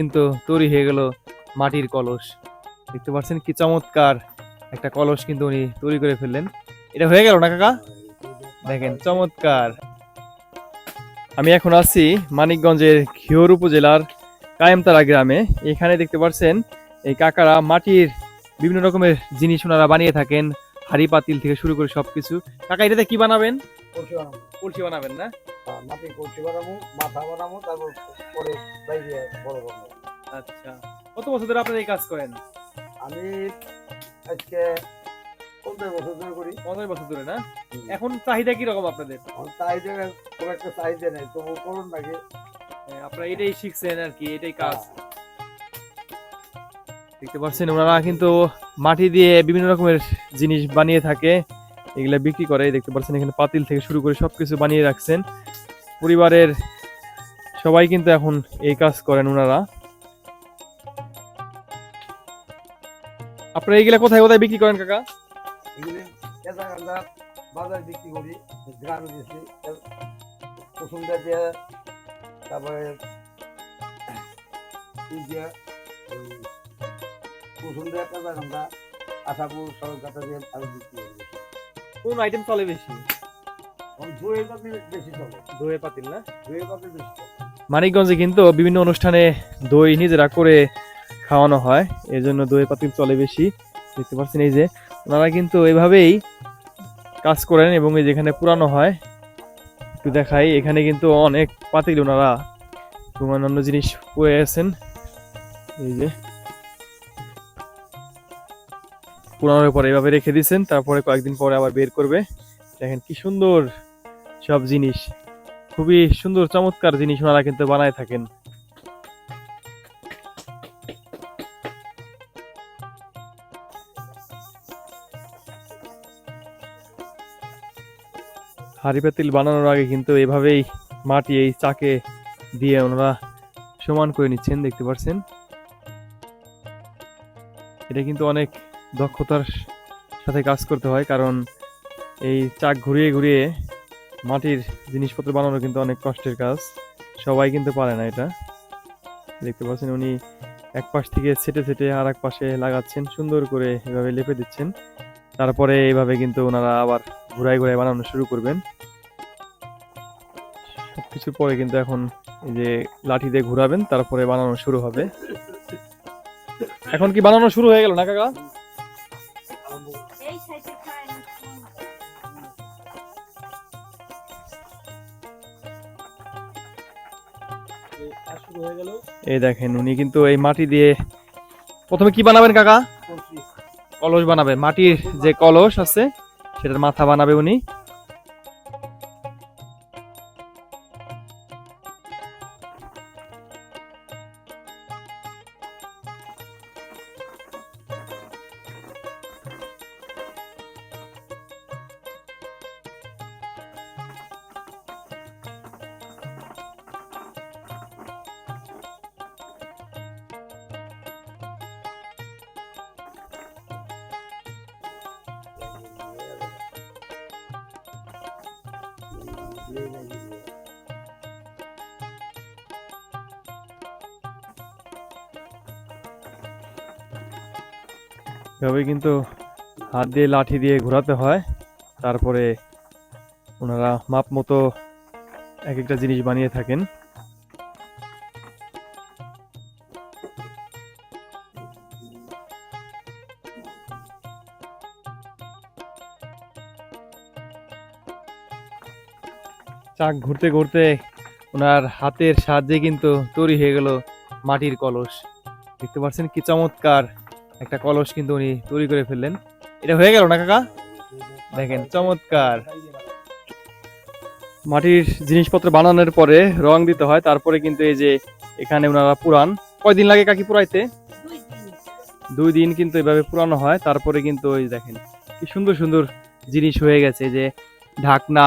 কিন্তু তৈরি হয়ে গেল মাটির কলস। দেখতে পাচ্ছেন কি চমৎকার একটা কলস কিন্তু উনি তৈরি করে ফেললেন। এটা হয়ে গেল না, কাকা? দেখেন, চমৎকার। আমি এখন আছি মানিকগঞ্জের ঘিওর উপজেলার কায়েমতারা গ্রামে। এখানে দেখতে পাচ্ছেন এই কাকারা মাটির বিভিন্ন রকমের জিনিস ওনারা বানিয়ে থাকেন। হাড়ি পাতিল থেকে শুরু করে সবকিছু। কাকা এটাতে কি বানাবেন? কলসি বানাবো। কলসি বানাবেন না? হ্যাঁ, মাটির কলসি বানাবো মাথা বানাবো তারপর পরে বাইরে বড় বানাবো। আচ্ছা। কত বছর ধরে আপনারা এই কাজ করেন? আমি আজকে পঞ্চাশ বছর ধরে করি। পনেরো বছর ধরে না? এখন চাহিদা কি রকম আপনাদের চাহিদা খুব একটা চাহিদা নেই তবু করুন নাকি। হ্যাঁ, আপনারা এটাই শিখছেন আর কি এটাই কাজ। দেখতে পাচ্ছেন, ওনারা কিন্তু মাটি দিয়ে বিভিন্ন রকমের জিনিস বানিয়ে থাকে, এগুলা বিক্রি করে। দেখতে পাচ্ছেন, এখানে পাতিল থেকে শুরু করে সবকিছু বানিয়ে রাখছেন। পরিবারের সবাই কিন্তু এখন এই কাজ করেন ওনারা। আপনারা এইগুলা কোথায় কোথায় বিক্রি করেন, কাকা? বিক্রি করি তারপরে কোন আইটেম চলে মানিকগঞ্জে কিন্তু বিভিন্ন অনুষ্ঠানে দই নিজেরা করে খাওয়ানো হয় এই জন্য দই পাতিল চলে বেশি। দেখতে পাচ্ছেন এই যে, ওনারা কিন্তু এভাবেই কাজ করেন এবং এই যেখানে পুরানো হয়, একটু দেখাই, এখানে কিন্তু অনেক পাতিল ওনারা অন্যান্য জিনিস পড়ে আছেন এই যে পুরানোর পরে এভাবে রেখে দিয়েছেন, তারপরে কয়েকদিন পরে আবার বের করবে। দেখেন কি সুন্দর সব জিনিস। খুবই সুন্দর, চমৎকার জিনিস ওনারা কিন্তু বানায় থাকেন। হাড়ি পাতিল বানানোর আগে কিন্তু এভাবেই মাটি এই চাকে দিয়ে ওনারা সমান করে নিচ্ছেন, দেখতে পাচ্ছেন? এটা কিন্তু অনেক দক্ষতার সাথে কাজ করতে হয়, কারণ এই চাক ঘুরিয়ে ঘুরিয়ে মাটির জিনিসপত্র বানানো কিন্তু অনেক কষ্টের কাজ। সবাই কিন্তু পারে না এটা। দেখতে পাচ্ছেন উনি এক পাশ থেকে ছেটে ছেটে আর এক পাশে লাগাচ্ছেন, সুন্দর করে এভাবে লেপে দিচ্ছেন। তারপরে এইভাবে কিন্তু ওনারা আবার ঘুরাই ঘুরাই বানানো শুরু করবেন। সবকিছু পরে কিন্তু এখন এই যে লাঠি দিয়ে ঘুরাবেন, তারপরে বানানো শুরু হবে। এখন কি বানানো শুরু হয়ে গেল না, কাকা? এই দেখেন উনি কিন্তু এই মাটি দিয়ে প্রথমে কি বানাবেন কাকা? কলস বানাবে। মাটির যে কলস আছে সেটার মাথা বানাবে উনি। এভাবে কিন্তু হাত দিয়ে লাঠি দিয়ে ঘোরাতে হয়। তারপরে ওনারা মাপ মতো এক একটা জিনিস বানিয়ে থাকেন। চাক ঘুরতে ঘুরতে ওনার হাতের সাহায্যে কিন্তু তৈরি হয়ে গেল মাটির কলস। দেখতে পাচ্ছেন কি চমৎকার একটা কলস কিন্তু উনি তৈরি করে ফেললেন। এটা হয়ে গেল না, কাকা? দেখেন, চমৎকার। মাটির জিনিসপত্র বানানোর পরে রং দিতে হয়, তারপরে কিন্তু এই যে এখানে ওনারা পুরান। কয়দিন লাগে কাকি পুরাইতে? দুই দিন কিন্তু এভাবে পুরানো হয়, তারপরে কিন্তু ওই দেখেন, কি সুন্দর সুন্দর জিনিস হয়ে গেছে যে ঢাকনা